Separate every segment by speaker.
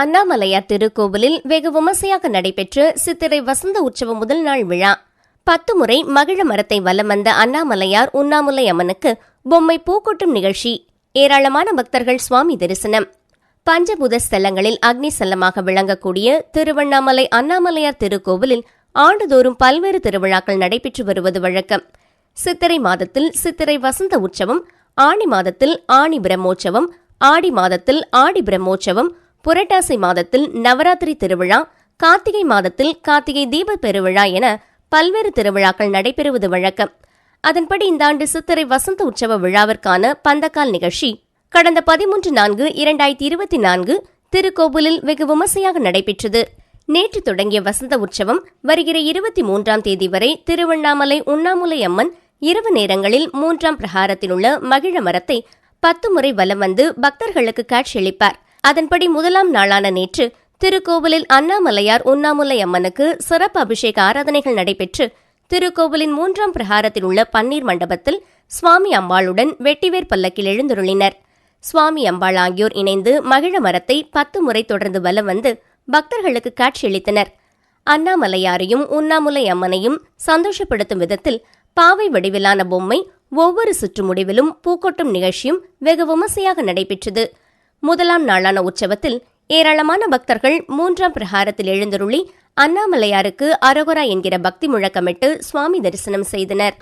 Speaker 1: அண்ணாமலையார் திருக்கோவிலில் வெகு விமர்சையாக நடைபெற்ற சித்திரை வசந்த உற்சவ முதல் நாள் விழா. பத்து முறை மகிழ மரத்தை வலம் வந்த அண்ணாமலையார் உண்ணாமுலை அம்மனுக்கு பொம்மை பூக்கொட்டும் நிகழ்ச்சி ஏராளமான பக்தர்கள் சுவாமி தரிசனம். பஞ்சபூத ஸ்தலங்களில் அக்னி ஸ்தலமாக விளங்கக்கூடிய திருவண்ணாமலை அண்ணாமலையார் திருக்கோவிலில் ஆண்டுதோறும் பல்வேறு திருவிழாக்கள் நடைபெற்று வருவது வழக்கம். சித்திரை மாதத்தில் சித்திரை வசந்த உற்சவம் ஆணி மாதத்தில் ஆணி பிரம்மோற்சவம் ஆடி மாதத்தில் ஆடி பிரம்மோற்சவம் புரட்டாசி மாதத்தில் நவராத்திரி திருவிழா கார்த்திகை மாதத்தில் கார்த்திகை தீப பெருவிழா என பல்வேறு திருவிழாக்கள் நடைபெறுவது வழக்கம். அதன்படி இந்த ஆண்டு சித்திரை வசந்த உற்சவ விழாவிற்கான பந்தக்கால் நிகழ்ச்சி கடந்த பதிமூன்று நான்கு இரண்டாயிரத்தி இருபத்தி நான்கு திருக்கோவிலில் வெகு விமர்சையாக நடைபெற்றது. நேற்று தொடங்கிய வசந்த உற்சவம் வருகிற இருபத்தி மூன்றாம் தேதி வரை திருவண்ணாமலை உண்ணாமுலை அம்மன் இரவு நேரங்களில் மூன்றாம் பிரகாரத்தில் உள்ள மகிழ மரத்தை பத்து முறை வலம் வந்து பக்தர்களுக்கு காட்சியளிப்பார். அதன்படி முதலாம் நாளான நேற்று திருக்கோவிலில் அண்ணாமலையார் உண்ணாமுலை அம்மனுக்கு சிறப்பு அபிஷேக ஆராதனைகள் நடைபெற்று திருக்கோவிலின் மூன்றாம் பிரகாரத்தில் உள்ள பன்னீர் மண்டபத்தில் சுவாமி அம்பாளுடன் வெட்டிவேர் பல்லக்கில் எழுந்துருளினர். சுவாமி அம்பாள் ஆகியோர் இணைந்து மகிழ மரத்தை பத்து முறை தொடர்ந்து வலம் வந்து பக்தர்களுக்கு காட்சியளித்தனர். அண்ணாமலையாரையும் உண்ணாமுலை அம்மனையும் சந்தோஷப்படுத்தும் விதத்தில் பாவை வடிவிலான பொம்மை ஒவ்வொரு சுற்று முடிவிலும் பூக்கொட்டும் நிகழ்ச்சியும் வெகு விமர்சையாக நடைபெற்றது. முதலாம் நாளான உற்சவத்தில் ஏராளமான பக்தர்கள் மூன்றாம் பிரகாரத்தில் எழுந்தருளி அண்ணாமலையாருக்கு அரகுரா என்கிற பக்தி முழக்கமிட்டு சுவாமி தரிசனம் செய்தனர்.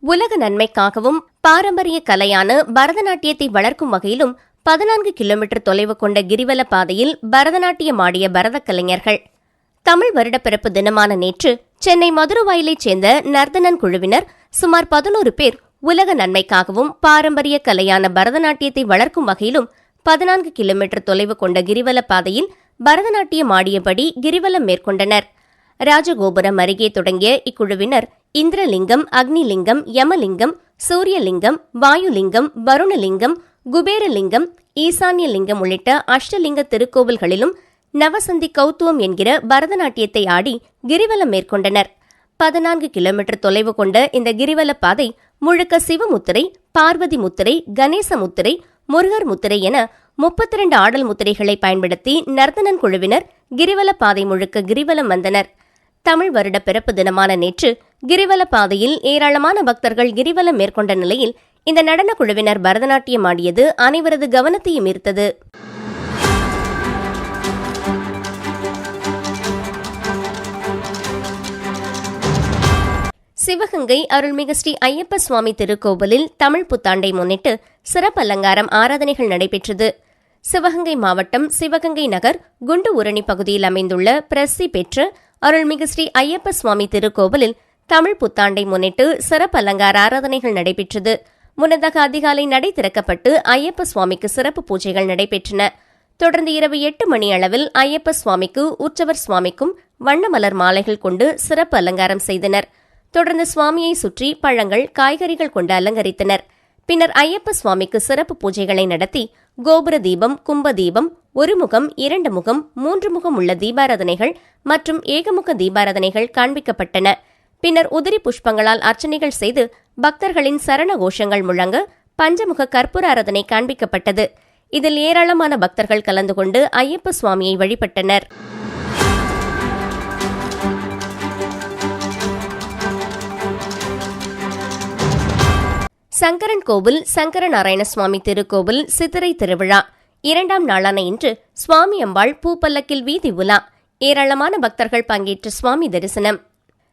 Speaker 1: உலக நன்மைக்காகவும் பாரம்பரிய கலையான பரதநாட்டியத்தை வளர்க்கும் வகையிலும் பதினான்கு கிலோமீட்டர் தொலைவு கொண்ட கிரிவல பாதையில் பரதநாட்டியம் ஆடிய பரத கலைஞர்கள் தமிழ் வருடப்பிறப்பு தினமான நேற்று சென்னை மதுரவாயிலைச் சேர்ந்த நர்தனன் குழுவினர் சுமார் பதினோரு பேர் உலக நன்மைக்காகவும் பாரம்பரிய கலையான பரதநாட்டியத்தை வளர்க்கும் வகையிலும் பதினான்கு கிலோமீட்டர் தொலைவு கொண்ட கிரிவல பாதையில் பரதநாட்டியம் ஆடியபடி கிரிவலம் மேற்கொண்டனர். ராஜகோபுரம் அருகே தொடங்கிய இக்குழுவினர் இந்திரலிங்கம் அக்னிலிங்கம் யமலிங்கம் சூரியலிங்கம் வாயுலிங்கம் வருணலிங்கம் குபேரலிங்கம் ஈசான்யலிங்கம் உள்ளிட்ட அஷ்டலிங்க திருக்கோவில்களிலும் நவசந்தி கௌத்துவம் என்கிற பரதநாட்டியத்தை ஆடி கிரிவலம் மேற்கொண்டனர். பதினான்கு கிலோமீட்டர் தொலைவு கொண்ட இந்த கிரிவல பாதை முழுக்க சிவமுத்திரை பார்வதி முத்திரை கணேச முத்திரை முருகர் முத்திரை என முப்பத்தி இரண்டு ஆடல் முத்திரைகளை பயன்படுத்தி நர்தனன் குழுவினர் கிரிவல பாதை முழுக்க கிரிவலம் வந்தனர். தமிழ் வருட பிறப்பு தினமான நேற்று கிரிவல பாதையில் ஏராளமான பக்தர்கள் கிரிவலம் மேற்கொண்ட நிலையில் இந்த நடன குழுவினர் பரதநாட்டியம் ஆடியது அனைவரது கவனத்தையும் ஈர்த்தது. சிவகங்கை அருள்மிகு ஸ்ரீ ஐயப்ப சுவாமி திருக்கோவிலில் தமிழ் புத்தாண்டை முன்னிட்டு சிறப்பு அலங்காரம் ஆராதனைகள் நடைபெற்றது. சிவகங்கை மாவட்டம் சிவகங்கை நகர் குண்டு உரணி பகுதியில் அமைந்துள்ள பிரசி பெற்ற அருள்மிகு ஸ்ரீ ஐயப்ப சுவாமி திருக்கோவிலில் தமிழ் புத்தாண்டை முன்னிட்டு சிறப்பு அலங்கார ஆராதனைகள் நடைபெற்றது. முன்னதாக அதிகாலை நடை திறக்கப்பட்டு ஐயப்ப சுவாமிக்கு சிறப்பு பூஜைகள் நடைபெற்றன. தொடர்ந்து இரவு எட்டு மணி அளவில் ஐயப்ப சுவாமிக்கு உற்சவர் சுவாமிக்கும் வண்ணமலர் மாலைகள் கொண்டு சிறப்பு அலங்காரம் செய்தனர். தொடர்ந்து சுவாமியை சுற்றி பழங்கள் காய்கறிகள் கொண்டு அலங்கரித்தனர். பின்னர் ஐயப்ப சுவாமிக்கு சிறப்பு பூஜைகளை நடத்தி கோபுர தீபம் கும்ப தீபம் ஒரு முகம் இரண்டு முகம் மூன்று முகம் உள்ள தீபாராதனைகள் மற்றும் ஏகமுக தீபாராதனைகள் காண்பிக்கப்பட்டன. பின்னர் உதிரி புஷ்பங்களால் அர்ச்சனைகள் செய்து பக்தர்களின் சரண கோஷங்கள் முழங்க பஞ்சமுக கற்பூர ஆராதனை காண்பிக்கப்பட்டது. இதில் ஏராளமான பக்தர்கள் கலந்து கொண்டு ஐயப்ப சுவாமியை வழிபட்டனர். சங்கரன் கோவில் சங்கர நாராயணசுவாமி திருக்கோவில் சித்திரை திருவிழா. இரண்டாம் நாளான இன்று சுவாமி அம்பாள் பூப்பல்லக்கில் வீதி உலா. ஏராளமான பக்தர்கள் பங்கேற்ற சுவாமி தரிசனம்.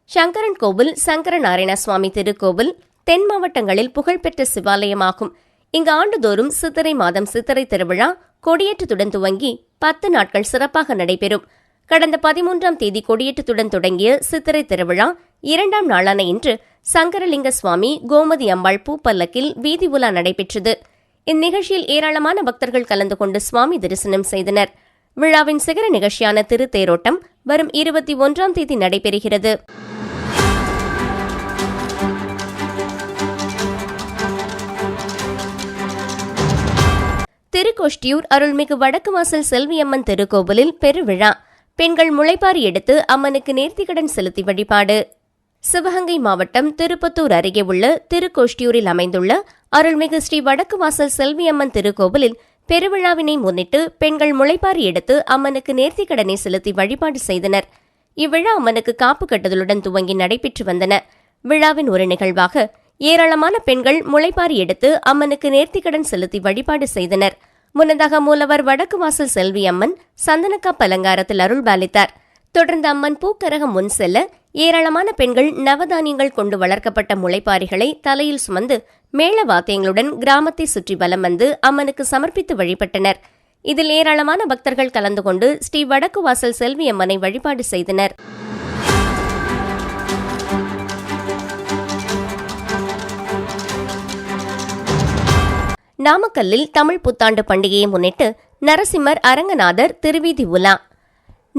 Speaker 1: சங்கரன் கோவில் சங்கர நாராயணசுவாமி திருக்கோவில் தென் மாவட்டங்களில் புகழ்பெற்ற சிவாலயமாகும். இங்கு ஆண்டுதோறும் சித்திரை மாதம் சித்திரை திருவிழா கொடியேற்றத்துடன் துவங்கி பத்து நாட்கள் சிறப்பாக நடைபெறும். கடந்த பதிமூன்றாம் தேதி கொடியேற்றத்துடன் தொடங்கிய சித்திரை திருவிழா இரண்டாம் நாளான இன்று சங்கரலிங்க சுவாமி கோமதி அம்பாள் பூப்பல்லக்கில் வீதி உலா நடைபெற்றது. இந்நிகழ்ச்சியில் ஏராளமான பக்தர்கள் கலந்து கொண்டு சுவாமி தரிசனம் செய்தனர். விழாவின் சிகர நிகழ்ச்சியான திருத்தேரோட்டம் வரும் இருபத்தி ஒன்றாம் தேதி நடைபெறுகிறது. திருக்கோஷ்டியூர் அருள்மிகு வடக்கு வாசல் செல்வியம்மன் திருக்கோவிலில் பெருவிழா. பெண்கள் முளைப்பாரி எடுத்து அம்மனுக்கு நேர்த்திக்கடன் செலுத்தி வழிபாடு. சிவகங்கை மாவட்டம் திருப்பத்தூர் அருகே உள்ள திருக்கோஷ்டியூரில் அமைந்துள்ள அருள்மிகு ஸ்ரீ வடக்கு வாசல் செல்வியம்மன் திருக்கோவிலில் பெருவிழாவினை முன்னிட்டு பெண்கள் முளைப்பாரி எடுத்து அம்மனுக்கு நேர்த்திக்கடனை செலுத்தி வழிபாடு செய்தனர். இவ்விழா அம்மனுக்கு காப்பு கட்டுதலுடன் துவங்கி நடைபெற்று வந்தன. விழாவின் ஒரு நிகழ்வாக ஏராளமான பெண்கள் முளைப்பாரி எடுத்து அம்மனுக்கு நேர்த்திக்கடன் செலுத்தி வழிபாடு செய்தனர். முன்னதாக மூலவர் வடக்கு வாசல் செல்வி அம்மன் சந்தனக்கா அலங்காரத்தில் அருள் பாலித்தார் தொடர்ந்து அம்மன் பூக்கரகம் முன் செல்ல ஏராளமான பெண்கள் நவதானியங்கள் கொண்டு வளர்க்கப்பட்ட முளைப்பாரிகளை தலையில் சுமந்து மேள வாத்தியங்களுடன் கிராமத்தை சுற்றி வலம் வந்து அம்மனுக்கு சமர்ப்பித்து வழிபட்டனர். இதில் ஏராளமான பக்தர்கள் கலந்து கொண்டு ஸ்ரீ வடக்கு வாசல் செல்வி அம்மனை வழிபாடு செய்தனர். நாமக்கல்லில் தமிழ் புத்தாண்டு பண்டிகையை முன்னிட்டு நரசிம்மர் அரங்கநாதர் திருவீதி உலா.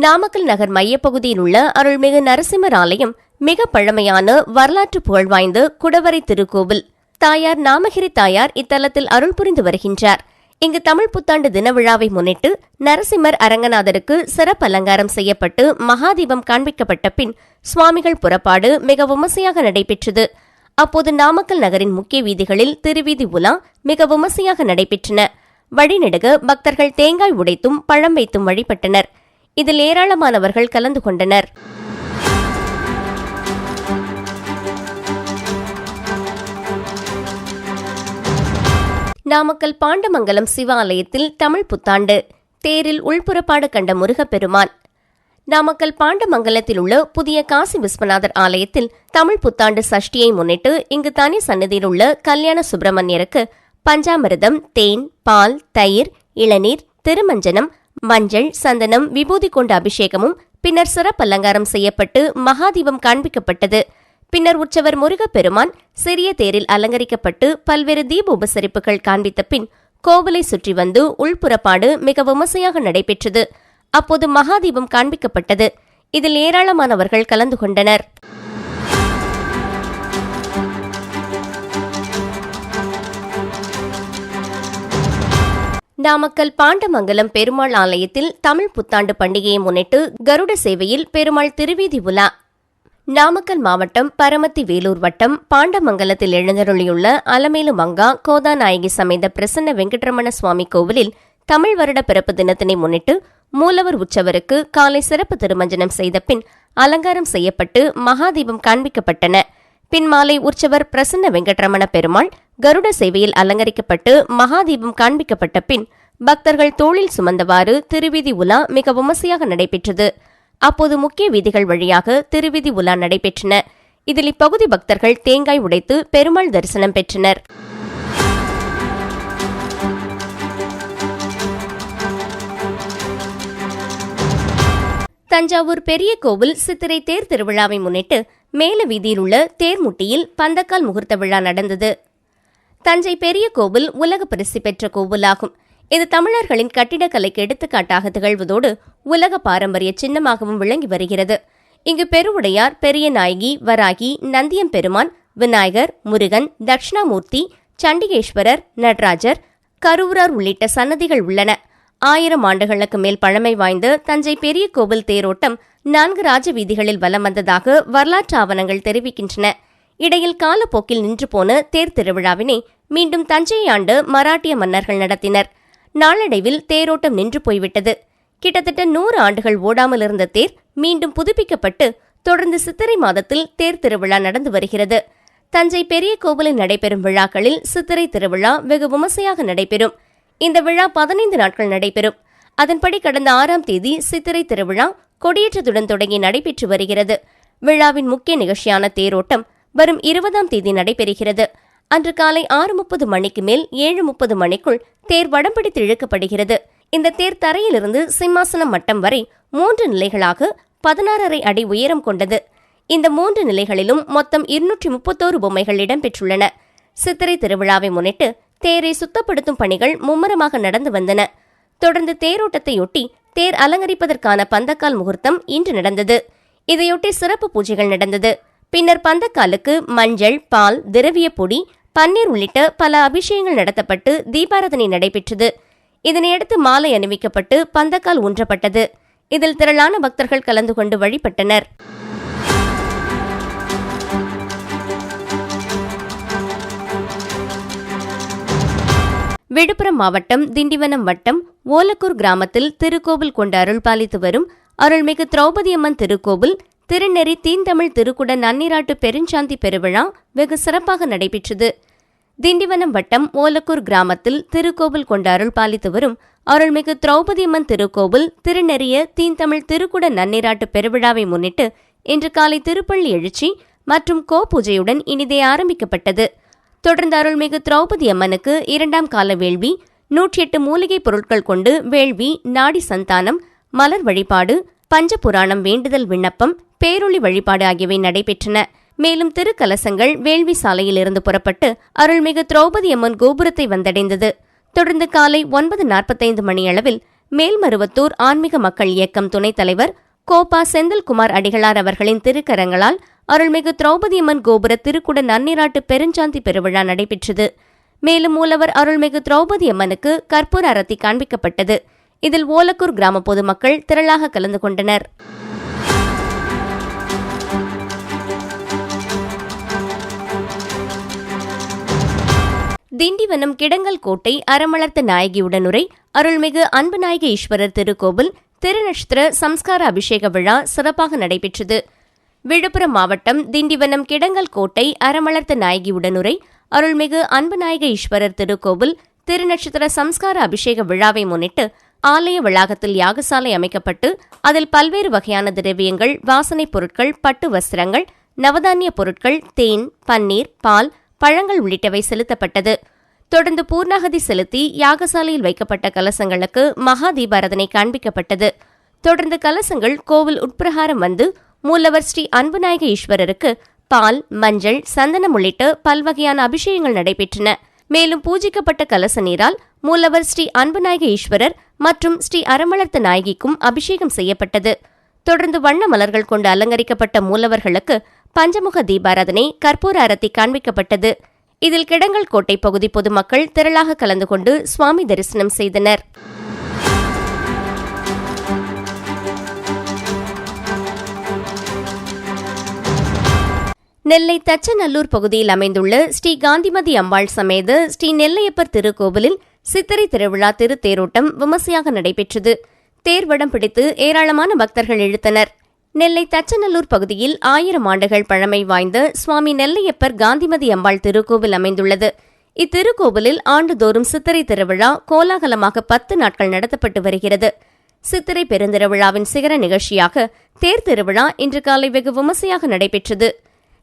Speaker 1: நாமக்கல் நகர் மையப்பகுதியில் உள்ள அருள்மிகு நரசிம்மர் ஆலயம் மிக பழமையான வரலாற்று புகழ்வாய்ந்த குடவரை திருக்கோவில். தாயார் நாமகிரி தாயார் இத்தலத்தில் அருள் புரிந்து வருகின்றார். இங்கு தமிழ் புத்தாண்டு தின விழாவை முன்னிட்டு நரசிம்மர் அரங்கநாதருக்கு சிறப்பு அலங்காரம் செய்யப்பட்டு மகாதீபம் காண்பிக்கப்பட்ட பின் சுவாமிகள் புறப்பாடு மிக விமர்சையாக நடைபெற்றது. அப்போது நாமக்கல் நகரின் முக்கிய வீதிகளில் திருவீதி உலா மிக விமர்சையாக நடைபெற்றன. வழிநெடுக பக்தர்கள் தேங்காய் உடைத்தும் பழம் வைத்தும் வழிபட்டனர். இதில் ஏராளமானவர்கள் கலந்து கொண்டனர். நாமக்கல் பாண்டமங்கலம் சிவாலயத்தில் தமிழ் புத்தாண்டு தேரில் உள்புறப்பாடு கண்ட முருகப்பெருமான். நாமக்கல் பாண்டமங்கலத்தில் உள்ள புதிய காசி விஸ்வநாதர் ஆலயத்தில் தமிழ் புத்தாண்டு சஷ்டியை முன்னிட்டு இங்கு தனி சன்னதியில் உள்ள கல்யாண சுப்பிரமணியருக்கு பஞ்சாமிரதம் தேன் பால் தயிர் இளநீர் திருமஞ்சனம் மஞ்சள் சந்தனம் விபூதி கொண்ட அபிஷேகமும் பின்னர் சிறப்பு அலங்காரம் செய்யப்பட்டு மகாதீபம் காண்பிக்கப்பட்டது. பின்னர் உற்சவர் முருகப்பெருமான் சிறிய தேரில் அலங்கரிக்கப்பட்டு பல்வேறு தீப உபசரிப்புகள் காண்பித்த பின் கோவிலை சுற்றி வந்து உள்புறப்பாடு மிக விமர்சையாக நடைபெற்றது. அப்போது மகாதீபம் காண்பிக்கப்பட்டது. இதில் ஏராளமானவர்கள் கலந்து கொண்டனர். நாமக்கல் பாண்டமங்கலம் பெருமாள் ஆலயத்தில் தமிழ் புத்தாண்டு பண்டிகையை முன்னிட்டு கருட சேவையில் பெருமாள் திருவீதி உலா. நாமக்கல் மாவட்டம் பரமத்தி வேலூர் வட்டம் பாண்டமங்கலத்தில் எழுந்தருளியுள்ள அலமேலு மங்கா கோதாநாயகி சமைந்த பிரசன்ன வெங்கட்ரமண சுவாமி கோவிலில் தமிழ் வருட பிறப்பு தினத்தினை முன்னிட்டு மூலவர் உற்சவருக்கு காலை சிறப்பு திருமஞ்சனம் செய்த பின் அலங்காரம் செய்யப்பட்டு மகாதீபம் காண்பிக்கப்பட்டன. பின் மாலை உற்சவர் பிரசன்ன வெங்கட்ரமண பெருமாள் கருட சேவையில் அலங்கரிக்கப்பட்டு மகாதீபம் காண்பிக்கப்பட்ட பின் பக்தர்கள் தோளில் சுமந்தவாறு திருவிதி உலா மிக விமர்சையாக நடைபெற்றது. அப்போது முக்கிய வீதிகள் வழியாக திருவிதி உலா நடைபெற்றன. இதில் இப்பகுதி பக்தர்கள் தேங்காய் உடைத்து பெருமாள் தரிசனம் பெற்றனர். தஞ்சாவூர் பெரிய கோவில் சித்திரை தேர் திருவிழாவை முன்னிட்டு மேல வீதியில் உள்ள தேர்முட்டியில் பந்தக்கால் முகூர்த்த விழா நடந்தது. தஞ்சை பெரிய கோவில் உலக பரிசு பெற்ற கோவிலாகும். இது தமிழர்களின் கட்டிடக்கலைக்கு எடுத்துக்காட்டாக திகழ்வதோடு உலக பாரம்பரிய சின்னமாகவும் விளங்கி வருகிறது. இங்கு பெருவுடையார் பெரிய நாயகி வராகி நந்தியம் பெருமான் விநாயகர் முருகன் தட்சிணாமூர்த்தி சண்டிகேஸ்வரர் நடராஜர் கருவூரார் உள்ளிட்ட சன்னதிகள் உள்ளன. ஆயிரம் ஆண்டுகளுக்கு மேல் பழமை வாய்ந்த தஞ்சை பெரிய கோவில் தேரோட்டம் நான்கு ராஜ வீதிகளில் வலம் வந்ததாக வரலாற்று ஆவணங்கள் தெரிவிக்கின்றன. இடையில் காலப்போக்கில் நின்று போன தேர் திருவிழாவினை மீண்டும் தஞ்சை ஆண்டு மராட்டிய மன்னர்கள் நடத்தினர். நாளடைவில் தேரோட்டம் நின்று போய்விட்டது. கிட்டத்தட்ட நூறு ஆண்டுகள் ஓடாமல் இருந்த தேர் மீண்டும் புதுப்பிக்கப்பட்டு தொடர்ந்து சித்திரை மாதத்தில் தேர் திருவிழா நடந்து வருகிறது. தஞ்சை பெரிய கோவிலில் நடைபெறும் விழாக்களில் சித்திரை திருவிழா வெகு விமர்சையாக நடைபெறும். இந்த விழா பதினைந்து நாட்கள் நடைபெறும். அதன்படி கடந்த ஆறாம் தேதி சித்திரை திருவிழா கொடியேற்றத்துடன் தொடங்கி நடைபெற்று வருகிறது. விழாவின் முக்கிய நிகழ்ச்சியான தேரோட்டம் வரும் இருபதாம் தேதி நடைபெறுகிறது. அன்று காலை ஆறு முப்பது மணிக்கு மேல் ஏழு முப்பது மணிக்குள் தேர் வடம்பிடித்து இழுக்கப்படுகிறது. இந்த தேர் தரையிலிருந்து சிம்மாசனம் மட்டம் வரை மூன்று நிலைகளாக பதினாறரை அடி உயரம் கொண்டது. இந்த மூன்று நிலைகளிலும் மொத்தம் இருநூற்றி முப்பத்தோரு பொம்மைகள் இடம்பெற்றுள்ளன. சித்திரை திருவிழாவை முன்னிட்டு தேரை சுத்தப்படுத்தும் பணிகள் மும்முரமாக நடந்து வந்தன. தொடர்ந்து தேரோட்டத்தையொட்டி தேர் அலங்கரிப்பதற்கான பந்தக்கால் முகூர்த்தம் இன்று நடந்தது. இதையொட்டி சிறப்பு பூஜைகள் நடந்தது. பின்னர் பந்தக்காலுக்கு மஞ்சள் பால் திரவிய பொடி பன்னீர் உள்ளிட்ட பல அபிஷேகங்கள் நடத்தப்பட்டு தீபாரதனை நடைபெற்றது. இதனையடுத்து மாலை அணிவிக்கப்பட்டு பந்தக்கால் ஊன்றப்பட்டது. இதில் திரளான பக்தர்கள் கலந்து கொண்டு வழிபட்டனர். விழுப்புரம் மாவட்டம் திண்டிவனம் வட்டம் ஓலக்கூர் கிராமத்தில் திருக்கோவில் கொண்டு அருள் பாலித்து வரும் அருள்மிகு திரௌபதியம்மன் திருக்கோவில் திருநெறி தீந்தமிழ் திருக்குட நன்னிராட்டு பெருஞ்சாந்தி பெருவிழா வெகு சிறப்பாக நடைபெற்றது. திண்டிவனம் வட்டம் ஓலக்கூர் கிராமத்தில் திருக்கோவில் கொண்டு அருள் பாலித்து வரும் அருள்மிகு திரௌபதியம்மன் திருக்கோவில் திருநெறிய தீந்தமிழ் திருக்குட நன்னிராட்டு பெருவிழாவை முன்னிட்டு இன்று காலை திருப்பள்ளி எழுச்சி மற்றும் கோ பூஜையுடன் இனிதே ஆரம்பிக்கப்பட்டது. தொடர்ந்து அருள்மிகு திரௌபதி அம்மனுக்கு இரண்டாம் கால வேள்வி நூற்றி எட்டு மூலிகை பொருட்கள் கொண்டு வேள்வி நாடி சந்தானம் மலர் வழிபாடு பஞ்சபுராணம் வேண்டுதல் விண்ணப்பம் பேரொளி வழிபாடு ஆகியவை நடைபெற்றன. மேலும் திருக்கலசங்கள் வேள்வி சாலையிலிருந்து புறப்பட்டு அருள்மிகு திரௌபதி அம்மன் கோபுரத்தை வந்தடைந்தது. தொடர்ந்து காலை ஒன்பது நாற்பத்தைந்து மணியளவில் மேல்மருவத்தூர் ஆன்மீக மக்கள் இயக்கம் துணைத் தலைவர் கோபா செந்தில்குமார் அடிகளார் அவர்களின் திருக்கரங்களால் அருள்மிகு திரௌபதி அம்மன் கோபுர திருக்குட நன்னிராட்டு பெருஞ்சாந்தி பெருவிழா நடைபெற்றது. மேலும் மூலவர் அருள்மிகு திரௌபதி அம்மனுக்கு கற்பூர அரத்தி காண்பிக்கப்பட்டது. இதில் ஓலக்கூர் கிராம பொதுமக்கள் திரளாக கலந்து கொண்டனர். திண்டிவனம் கிடங்கல் கோட்டை அறமளர்த்த நாயகியுடனுரை அருள்மிகு அன்பு நாயகி ஈஸ்வரர் திருக்கோவில் திருநட்சத்திர சம்ஸ்கார அபிஷேக விழா சிறப்பாக நடைபெற்றது. விழுப்புரம் மாவட்டம் திண்டிவனம் கிடங்கல் கோட்டை அறமலர்த்த நாயகி நாயகியுடனுரை அருள்மிகு அன்புநாயக ஈஸ்வரர் திருக்கோவில் திருநட்சத்திர சம்ஸ்கார அபிஷேக விழாவை முன்னிட்டு ஆலய வளாகத்தில் யாகசாலை அமைக்கப்பட்டு அதில் பல்வேறு வகையான திரவியங்கள் வாசனைப் பொருட்கள் பட்டு வஸ்திரங்கள் நவதானிய பொருட்கள் தேன் பன்னீர் பால் பழங்கள் உள்ளிட்டவை செலுத்தப்பட்டது. தொடர்ந்து பூர்ணாகதி செலுத்தி யாகசாலையில் வைக்கப்பட்ட கலசங்களுக்கு மகா தீபாரதனை காண்பிக்கப்பட்டது. தொடர்ந்து கலசங்கள் கோவில் உட்பிரகாரம் வந்து மூலவர் ஸ்ரீ அன்புநாயக ஈஸ்வரருக்கு பால் மஞ்சள் சந்தனம் உள்ளிட்ட பல்வகையான அபிஷேகங்கள் நடைபெற்றன. மேலும் பூஜிக்கப்பட்ட கலச நீரால் மூலவர் ஸ்ரீ அன்புநாயக ஈஸ்வரர் மற்றும் ஸ்ரீ அறமலர்த்த நாயகிக்கும் அபிஷேகம் செய்யப்பட்டது. தொடர்ந்து வண்ண மலர்கள் கொண்டு அலங்கரிக்கப்பட்ட மூலவர்களுக்கு பஞ்சமுக தீபாராதனை கற்பூர அரத்தி காண்பிக்கப்பட்டது. இதில் கிடங்கல் கோட்டை பகுதி பொதுமக்கள் திரளாக கலந்து கொண்டு சுவாமி தரிசனம் செய்தனர். நெல்லை தச்சநல்லூர் பகுதியில் அமைந்துள்ள ஸ்ரீ காந்திமதி அம்பாள் சமேத ஸ்ரீ நெல்லையப்பர் திருக்கோவிலில் சித்திரை திருவிழா திருத்தேரோட்டம் விமர்சையாக நடைபெற்றது. தேர்வடம் பிடித்து ஏராளமான பக்தர்கள் இழுத்தனர். நெல்லை தச்சநல்லூர் பகுதியில் ஆயிரம் ஆண்டுகள் பழமை வாய்ந்த சுவாமி நெல்லையப்பர் காந்திமதி அம்பாள் திருக்கோவில் அமைந்துள்ளது. இத்திருக்கோவிலில் ஆண்டுதோறும் சித்திரை திருவிழா கோலாகலமாக பத்து நாட்கள் நடத்தப்பட்டு வருகிறது. சித்திரை பெருந்திருவிழாவின் சிகர நிகழ்ச்சியாக தேர் திருவிழா இன்று காலை வெகு விமர்சையாக நடைபெற்றது.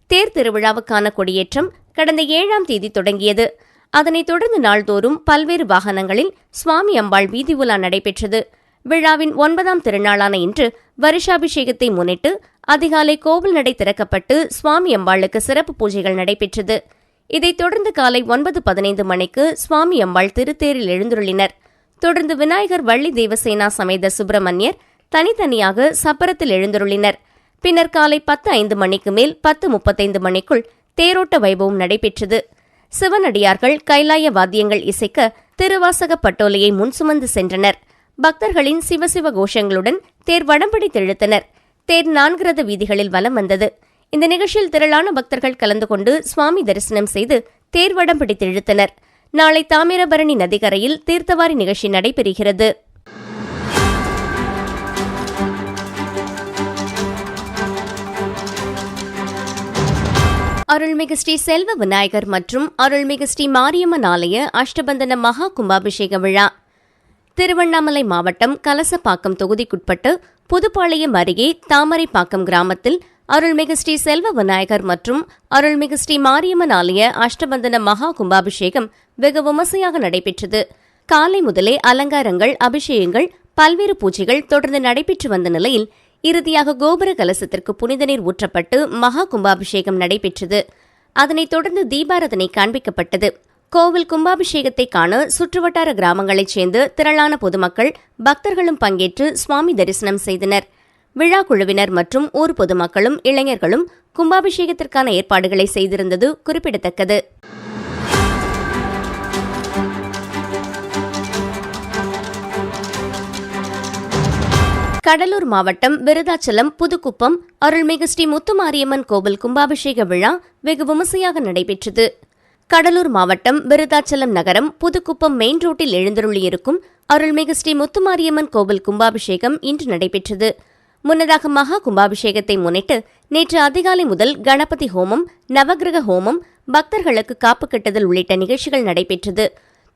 Speaker 1: தேர் திருவிழாவுக்கான கொடியேற்றம் கடந்த ஏழாம் தேதி தொடங்கியது. அதனைத் தொடர்ந்து நாள்தோறும் பல்வேறு வாகனங்களில் சுவாமி அம்பாள் வீதி உலா நடைபெற்றது. விழாவின் ஒன்பதாம் திருநாளான இன்று வருஷாபிஷேகத்தை முன்னிட்டு அதிகாலை கோவில் நடை திறக்கப்பட்டு சுவாமி அம்பாளுக்கு சிறப்பு பூஜைகள் நடைபெற்றது. இதைத் தொடர்ந்து காலை ஒன்பது பதினைந்து மணிக்கு சுவாமி அம்பாள் திருத்தேரில் எழுந்துருளினர். தொடர்ந்து விநாயகர் வள்ளி தேவசேனா சமேத சுப்பிரமணியர் தனித்தனியாக சப்பரத்தில் எழுந்துருளினர். பின்னர் காலை பத்து ஐந்து மணிக்கு மேல் பத்து முப்பத்தைந்து மணிக்குள் தேரோட்ட வைபவம் நடைபெற்றது. சிவனடியார்கள் கைலாய வாத்தியங்கள் இசைக்க திருவாசக பட்டோலையை முன் சுமந்து சென்றனர். பக்தர்களின் சிவசிவ கோஷங்களுடன் தேர் வடம்படி தெழுத்தனர். தேர் நான்கு ரத வீதிகளில் வலம் வந்தது. இந்த நிகழ்ச்சியில் திரளான பக்தர்கள் கலந்து கொண்டு சுவாமி தரிசனம் செய்து தேர் வடம்படி தெழுத்தனர். நாளை தாமிரபரணி நதிக்கரையில் தீர்த்தவாரி நிகழ்ச்சி நடைபெறுகிறது. அருள்மிகு ஸ்ரீ செல்வ விநாயகர் மற்றும் அருள்மிகு ஸ்ரீ மாரியம்மன் ஆலய அஷ்டபந்தன மகா கும்பாபிஷேக விழா. திருவண்ணாமலை மாவட்டம் கலசப்பாக்கம் தொகுதிக்குட்பட்டு புதுப்பாளையம் அருகே தாமரைப்பாக்கம் கிராமத்தில் அருள்மிகு ஸ்ரீ செல்வ விநாயகர் மற்றும் அருள்மிகு ஸ்ரீ மாரியம்மன் ஆலய அஷ்டபந்தன மகா கும்பாபிஷேகம் வெகு விமர்சையாக நடைபெற்றது. காலை முதலே அலங்காரங்கள் அபிஷேகங்கள் பல்வேறு பூஜைகள் தொடர்ந்து நடைபெற்று வந்த நிலையில் இறுதியாக கோபுர கலசத்திற்கு புனித நீர் ஊற்றப்பட்டு மகா கும்பாபிஷேகம் நடைபெற்றது. அதனைத் தொடர்ந்து தீபாரதனை காண்பிக்கப்பட்டது. கோவில் கும்பாபிஷேகத்தை காண சுற்றுவட்டார கிராமங்களைச் சேர்ந்து திரளான பொதுமக்கள் பக்தர்களும் பங்கேற்று சுவாமி தரிசனம் செய்தனர். விழா குழுவினர் மற்றும் ஊர் பொதுமக்களும் இளைஞர்களும் கும்பாபிஷேகத்திற்கான ஏற்பாடுகளை செய்திருந்தது குறிப்பிடத்தக்கது. கடலூர் மாவட்டம் விருதாச்சலம் புதுக்குப்பம் அருள்மிகு ஸ்ரீ முத்துமாரியம்மன் கோவில் கும்பாபிஷேக விழா வெகு விமர்சையாக நடைபெற்றது. கடலூர் மாவட்டம் விருதாச்சலம் நகரம் புதுக்குப்பம் மெயின் ரோட்டில் எழுந்தருளியிருக்கும் அருள்மிகு ஸ்ரீ முத்துமாரியம்மன் கோவில் கும்பாபிஷேகம் இன்று நடைபெற்றது. முன்னதாக மகா கும்பாபிஷேகத்தை முன்னிட்டு நேற்று அதிகாலை முதல் கணபதி ஹோமம் நவகிரக ஹோமம் பக்தர்களுக்கு காப்பு கட்டுதல் உள்ளிட்ட நிகழ்ச்சிகள் நடைபெற்றது.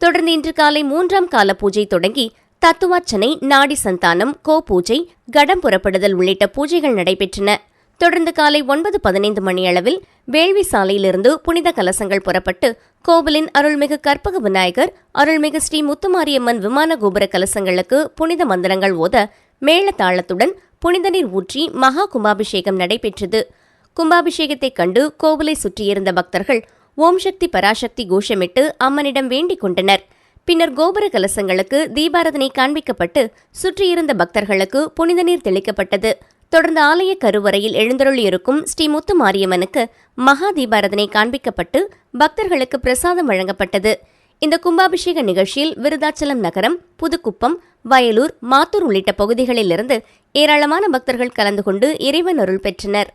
Speaker 1: தொடர்ந்து இன்று காலை மூன்றாம் கால பூஜை தொடங்கி தத்துவார்ச்சனை நாடி சந்தானம் கோ பூஜை கடம் புறப்படுதல் உள்ளிட்ட பூஜைகள் நடைபெற்றன. தொடர்ந்து காலை ஒன்பது பதினைந்து மணியளவில் வேள்வி சாலையிலிருந்து புனித கலசங்கள் புறப்பட்டு கோவிலின் அருள்மிகு கற்பக விநாயகர் அருள்மிகு ஸ்ரீ முத்துமாரியம்மன் விமான கோபுர கலசங்களுக்கு புனித மந்திரங்கள் ஓத மேளதாளத்துடன் புனித நீர் ஊற்றி மகா கும்பாபிஷேகம் நடைபெற்றது. கும்பாபிஷேகத்தைக் கண்டு கோவிலை சுற்றியிருந்த பக்தர்கள் ஓம் சக்தி பராசக்தி கோஷமிட்டு அம்மனிடம் வேண்டிக் கொண்டனர். பின்னர் கோபுர கலசங்களுக்கு தீபாரதனை காண்பிக்கப்பட்டு சுற்றியிருந்த பக்தர்களுக்கு புனித நீர் தெளிக்கப்பட்டது. தொடர்ந்து ஆலய கருவறையில் எழுந்தருளியிருக்கும் ஸ்ரீ முத்து மாரியம்மனுக்கு மகா தீபாரதனை காண்பிக்கப்பட்டு பக்தர்களுக்கு பிரசாதம் வழங்கப்பட்டது. இந்த கும்பாபிஷேக நிகழ்ச்சியில் விருதாச்சலம் நகரம் புதுக்குப்பம் வயலூர் மாத்தூர் உள்ளிட்ட பகுதிகளிலிருந்து ஏராளமான பக்தர்கள் கலந்து கொண்டு இறைவன் அருள் பெற்றனர்.